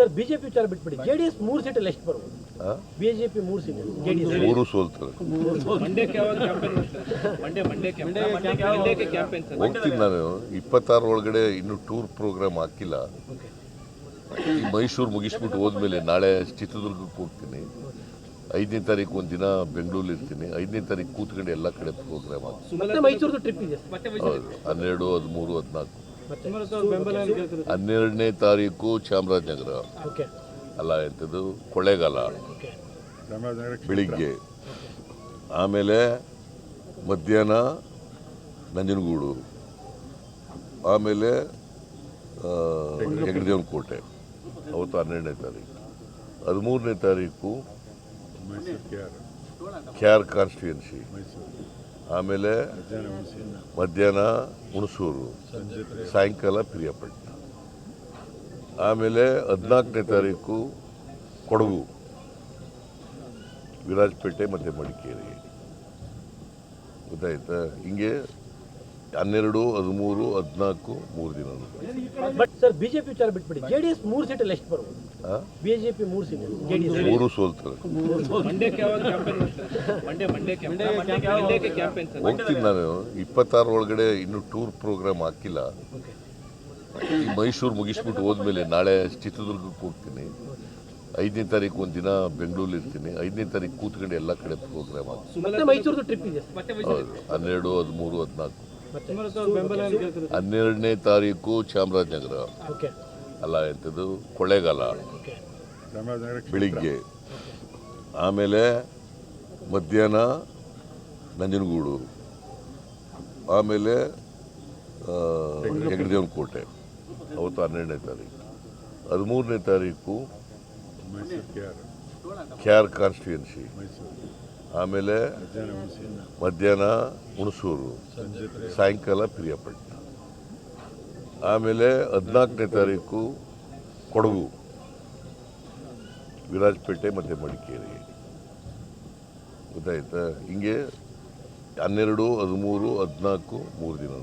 Sir BJP ವಿಚಾರ ಬಿಟ್ಬಿಡಿ. JDS ಮೂರು ಸೀಟಲ್ಲಿ ಎಷ್ಟು ಬರ್ಬೋದು? ಬಿಜೆಪಿ ಮೂರು ಸೀಟ್ ಜೆಡಿಎಸ್ ಮೂರು ಸೋಲ್ತಾರೆ. ಮಂಡ್ಯಕ್ಕೆ ಯಾವಾಗ ಕ್ಯಾಂಪೇನ್ ಮಂಡ್ಯ ಮಂಡ್ಯಕ್ಕೆ ಮಂಡ್ಯಕ್ಕೆ ಕ್ಯಾಂಪೇನ್ ಸರ್? ಹೋಗ್ತೀನಿ ನಾನು. ಇಪ್ಪತ್ತಾರು ಒಳಗಡೆ ಇನ್ನು ಟೂರ್ ಪ್ರೋಗ್ರಾಮ್ ಹಾಕಿಲ್ಲ. ಮೈಸೂರು ಮುಗಿಸ್ಬಿಟ್ಟು ಹೋದ್ಮೇಲೆ ನಾಳೆ ಚಿತ್ರದುರ್ಗಕ್ಕೆ ಹೋಗ್ತೀನಿ. ಐದನೇ ತಾರೀಕು ಒಂದು ದಿನ ಬೆಂಗಳೂರಲ್ಲಿ ಇರ್ತೀನಿ. ಐದನೇ ತಾರೀಕು ಕೂತ್ಕೊಂಡು ಎಲ್ಲ ಕಡೆ ಪ್ರೋಗ್ರಾಮ್ ಹಾಕ್ತೀನಿ. ಮತ್ತೆ ಟ್ರಿಪ್ ಇದೆ ಮತ್ತೆ ಹೌದು. ಹನ್ನೆರಡು ಹದಿಮೂರು ಹದಿನಾಲ್ಕು. ಹನ್ನೆರಡನೇ ತಾರೀಕು ಚಾಮರಾಜನಗರ. ಓಕೆ. ಅಲ್ಲ ಎಂಥದ್ದು ಕೊಳ್ಳೇಗಾಲ ಬೆಳಿಗ್ಗೆ. ಆಮೇಲೆ ಮಧ್ಯಾಹ್ನ ನಂಜನಗೂಡು. ಆಮೇಲೆ ಹೆಗಡೆದೇವನ ಕೋಟೆ ಅವತ್ತು ಹನ್ನೆರಡನೇ ತಾರೀಕು. ಹದಿಮೂರನೇ ತಾರೀಕು ಕೆ ಆರ್. ಕಾನ್ಸ್ಟಿಟ್ಯೂನ್ಸಿ ಆಮೇಲೆ ಮಧ್ಯಾಹ್ನ ಹುಣಸೂರು ಸಾಯಂಕಾಲ ಪ್ರಿಯಪಟ್ಟಣ ಆಮೇಲೆ ಹದಿನಾಲ್ಕನೇ ತಾರೀಕು ಕೊಡಗು ವಿರಾಜಪೇಟೆ ಮತ್ತು ಮಡಿಕೇರಿ. ಗೊತ್ತಾಯ್ತಾ? ಹಿಂಗೆ ಹನ್ನೆರಡು ಹದಿಮೂರು ಹದಿನಾಲ್ಕು ಮೂರು ದಿನ ಬಟ್ ಸರ್ ಬಿಜೆಪಿ ವಿಚಾರ ಬಿಟ್ಬಿಡಿ. ಜೆಡಿಎಸ್ ಮೂರು ಸೀಟಲ್ಲಿ ಎಷ್ಟು ಬರ್ಬೋದು ಆ? ಬಿಜೆಪಿ ಮೂರು ಸೀಟ್ ಜೆಡಿಎಸ್ ಮೂರು ಸೋಲ್ತಾರೆ. ಮಂಡ್ಯಕ್ಕೆ ಯಾವಾಗ ಕ್ಯಾಂಪೇನ್ ಮಂಡ್ಯ ಮಂಡ್ಯಕ್ಕೆ ಮಂಡ್ಯಕ್ಕೆ ಕ್ಯಾಂಪೇನ್ ಸರ್. ಹೋಗ್ತೀನಿ ನಾನು. ಇಪ್ಪತ್ತಾರು ಒಳಗಡೆ ಇನ್ನೂ ಟೂರ್ ಪ್ರೋಗ್ರಾಮ್ ಹಾಕಿಲ್ಲ. ಮೈಸೂರು ಮುಗಿಸ್ಬಿಟ್ಟು ಹೋದ್ಮೇಲೆ ನಾಳೆ ಚಿತ್ರದುರ್ಗಕ್ಕೆ ಹೋಗ್ತೀನಿ. ಐದನೇ ತಾರೀಕು ಒಂದು ದಿನ ಬೆಂಗಳೂರಲ್ಲಿ ಇರ್ತೀನಿ. ಐದನೇ ತಾರೀಕು ಕೂತ್ಕೊಂಡು ಎಲ್ಲ ಕಡೆ ಪ್ರೋಗ್ರಾಮ್ ಹಾಕ್ತೀನಿ. ಮತ್ತೆ ಮೈಸೂರದು ಟ್ರಿಪ್ ಇದೆ ಮತ್ತೆ ಹೌದು. ಹನ್ನೆರಡು ಹದಿಮೂರು ಹದಿನಾಲ್ಕು. ಹನ್ನೆರಡನೇ ತಾರೀಕು ಚಾಮರಾಜನಗರ. ಓಕೆ. ಅಲ್ಲ ಎಂಥದ್ದು ಕೊಳ್ಳೇಗಾಲ. ಓಕೆ. ಬೆಳಿಗ್ಗೆ. ಆಮೇಲೆ ಮಧ್ಯಾಹ್ನ ನಂಜನಗೂಡು. ಆಮೇಲೆ ಹೆಗಡೆದೇವನ ಕೋಟೆ ಅವತ್ತು ಹನ್ನೆರಡನೇ ತಾರೀಕು. ಹದಿಮೂರನೇ ತಾರೀಕು ಕೆ ಆರ್. ಕಾನ್ಸ್ಟಿಟ್ಯೂನ್ಸಿ ಆಮೇಲೆ ಮಧ್ಯಾಹ್ನ ಹುಣಸೂರು, ಸಾಯಂಕಾಲ ಪ್ರಿಯಪಟ್ಟಣ ಆಮೇಲೆ ಹದಿನಾಲ್ಕನೇ ತಾರೀಕು ಕೊಡಗು, ವಿರಾಜಪೇಟೆ ಮತ್ತು ಮಡಿಕೇರಿ. ಗೊತ್ತಾಯ್ತಾ? ಹಿಂಗೆ ಹನ್ನೆರಡು, ಹದಿಮೂರು, ಹದಿನಾಲ್ಕು, ಮೂರು ದಿನ